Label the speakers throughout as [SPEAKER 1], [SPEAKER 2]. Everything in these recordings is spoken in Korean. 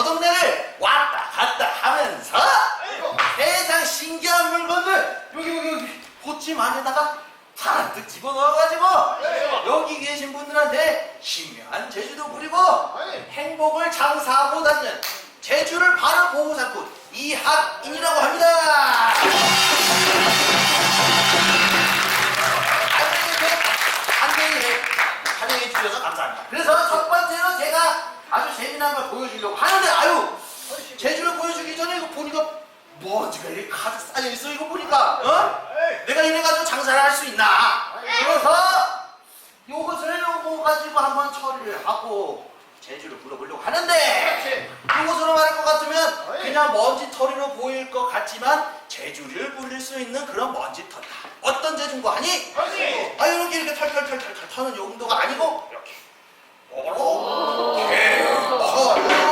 [SPEAKER 1] 동네 저 동네를 왔다 갔다 하면서 세상 신기한 물건들 여기 여기 여기 보침 안에다가 잔뜩 집어넣어가지고 여기 계신 분들한테 신명한 제주도 부리고 행복을 장사하고 다니는 제주를 바로 보고 삼고 이학인이라고 합니다. 환영해, 환영해 주셔서 감사합니다. 그래서 첫 번째로 제가 아주 재미난 걸 보여주려고 하는데 아유 제주를 보여주기 전에 이거 보니까 먼지가 이렇게 가득 쌓여 있어? 이거 보니까 어? 내가 이래 가지고 장사를 할 수 있나? 그래서 요것을 요거 가지고 한번 처리를 하고 제주를 불러보려고 하는데 요것으로 말할 것 같으면 그냥 먼지 털이로 보일 것 같지만 제주를 불릴 수 있는 그런 먼지 털이다. 어떤 제주인 거 아니? 아 이렇게 이렇게 털털털털털 터는 용도가 아니고 이렇게. 이렇게 어,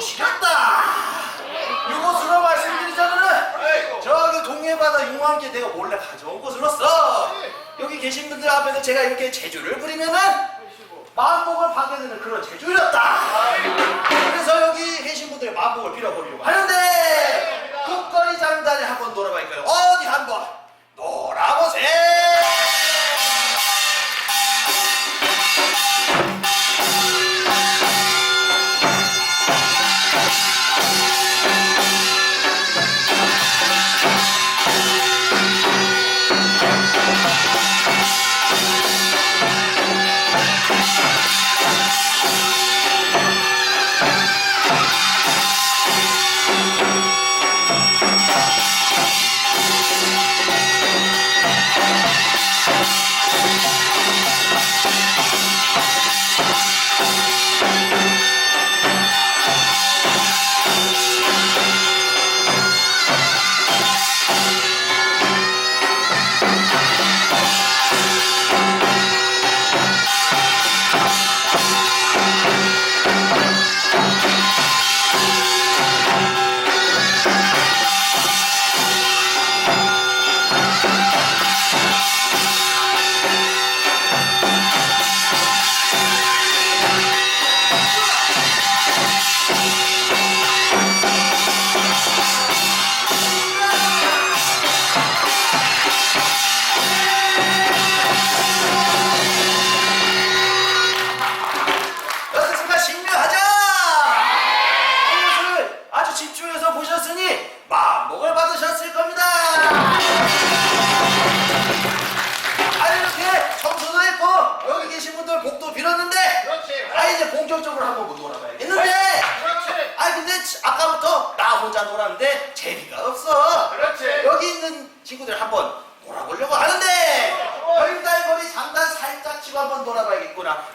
[SPEAKER 1] 요것이었다. 요것으로 말씀드리자면은 저기 동해바다 융화함께 내가 몰래 가져온 것으로서 여기 계신 분들 앞에서 제가 이렇게 제주를 부리면은 마음복을 받게 되는 그런 제주였다. 그래서 여기 계신 분들의 마음복을 빌어보려고 하는데 국거리 장단에 한번 놀아볼까요? 어디 한번 놀아보세요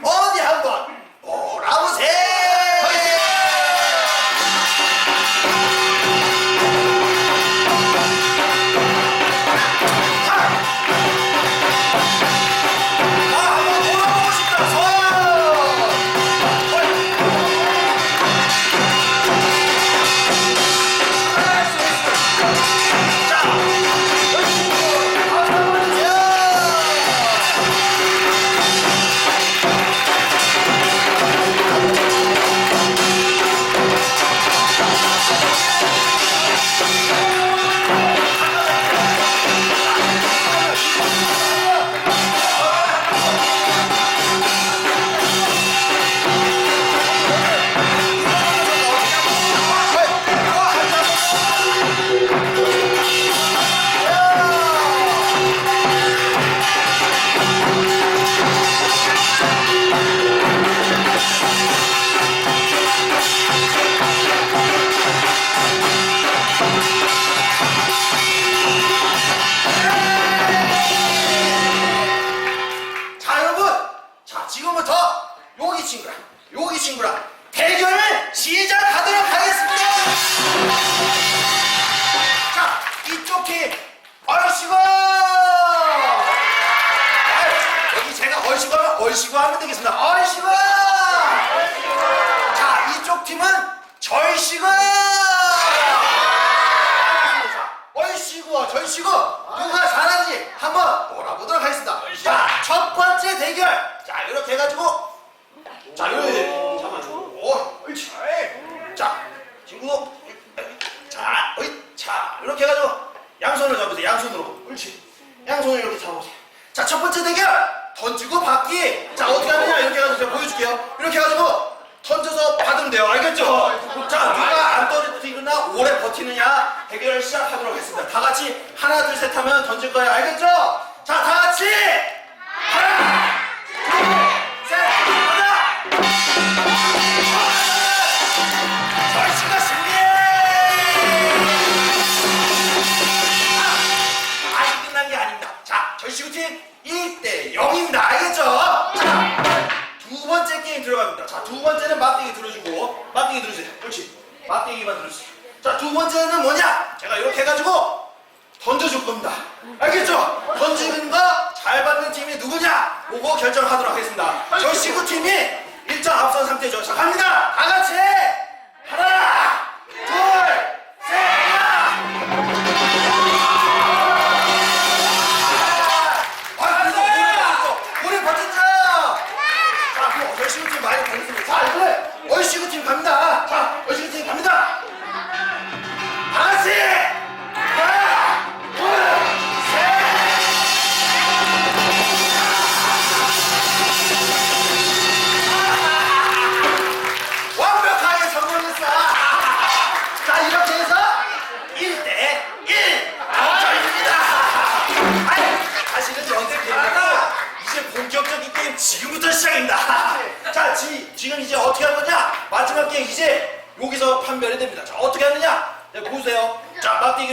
[SPEAKER 1] 어디 한번 얼씨구와 절씨구 누가 잘하는지 한번 몰아보도록 하겠습니다. 자 첫 번째 대결! 자 이렇게 해가지고. 자 이렇게 잠깐만 오 옳지. 자 친구. 자 어이 자 이렇게 해가지고 양손을 잡으세요 양손으로. 옳지. 양손을 이렇게 잡으세요. 자 첫 번째 대결! 던지고 받기! 자 어떻게 하느냐? 이렇게 해가지고 제가 보여줄게요. 이렇게 해가지고 던져서 받으면 돼요. 알겠죠? 자 누가 안 떨어뜨리거나 오래 버티느냐 대결을 시작하도록 하겠습니다. 다 같이 하나 둘 셋 하면 던질 거예요. 알겠죠? 자 다 같이 들어갑니다. 자, 두 번째는 막대기 들어주고, 막대기 들어주세요. 그렇지. 막대기만 들어주세요. 자, 두 번째는 뭐냐? 제가 이렇게 해가지고 던져줄 겁니다. 알겠죠? 던지는 거 잘 받는 팀이 누구냐? 그거 결정하도록 하겠습니다. 절시구 팀이 1점 앞선 상태죠. 자, 갑니다. 다 같이! 하나, 둘, 셋, 이번에 얼씨구 팀 갑니다. 자, 얼씨구 팀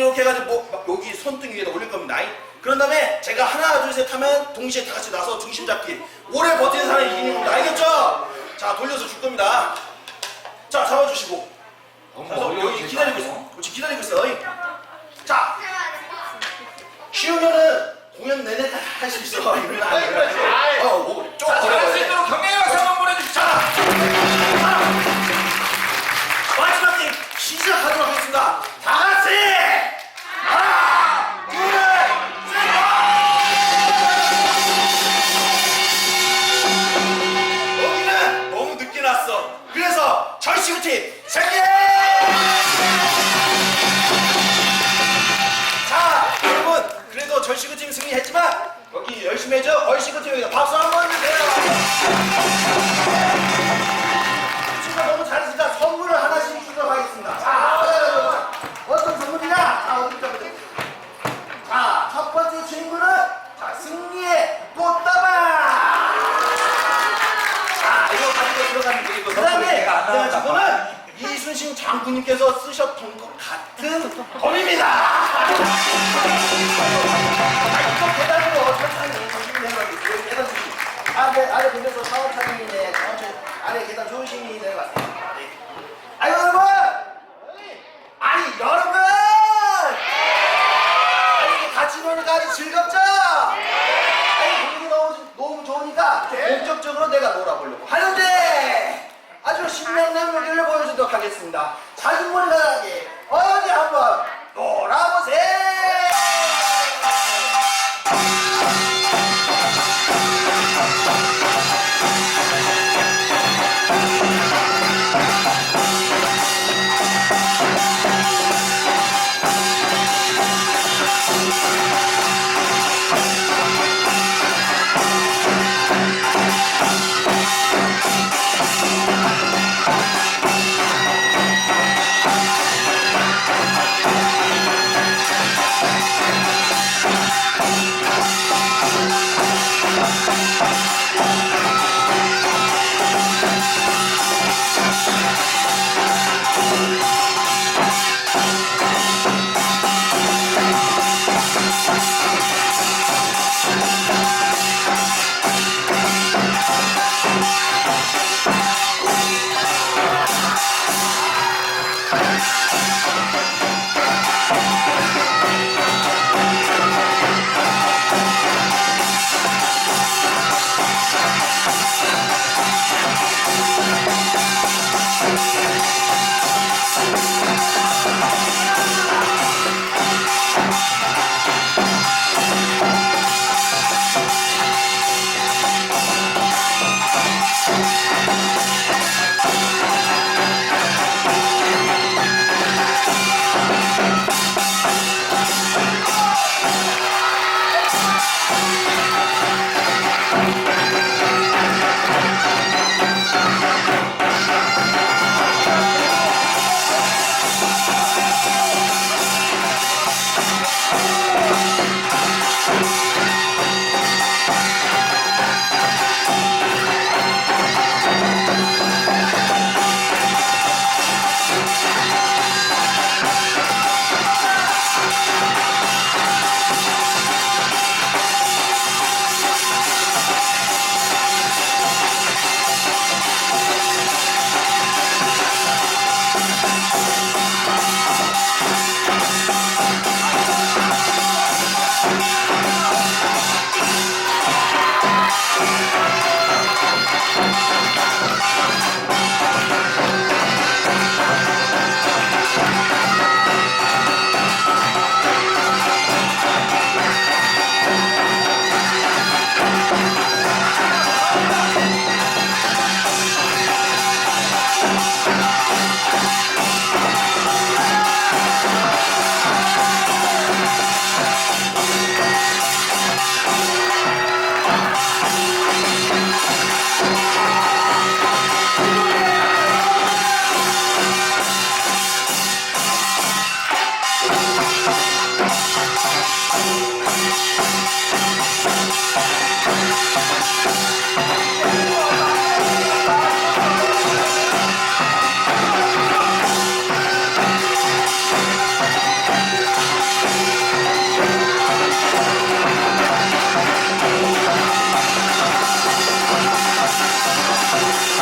[SPEAKER 1] 이렇게 해가지고 뭐, 막 여기 손등 위에다 올릴 겁니다. 그런 다음에 제가 하나, 둘, 셋 하면 동시에 다 같이 나서 중심 잡기. 오래 버티는 사람이 이기는 겁니다. 알겠죠? 자, 돌려서 줄 겁니다. 자, 잡아주시고. 자, 여기 기다리고 있어. 그렇지, 기다리고 있어. 자, 쉬우면은 공연 내내 다 할 수 있어. 이러면 안 돼. 어, 뭐, 좀
[SPEAKER 2] 자, 잘할 수. 있도록 경례의 박수 한번 보내주시죠.
[SPEAKER 1] 자, 자, 마지막 게임 시작하도록 하겠습니다. 큐티 생계! 자, 여러분 그래도 절시그팀 승리했지만 여기 열심히 해줘 얼시그팀에게 박수 한번 주세요. 진짜 너무 잘했으니까 선물을 하나씩 주도록 하겠습니다. 자, 어떤 선물이냐? 자, 어디부터 자, 첫 번째 친구는 자, 승리의 꽃다발. 자, 이거 가지고 들어가면 되고 그 다음에 이 친구는 장군님께서 쓰셨던 것 같은 돈입니다.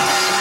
[SPEAKER 1] Bye.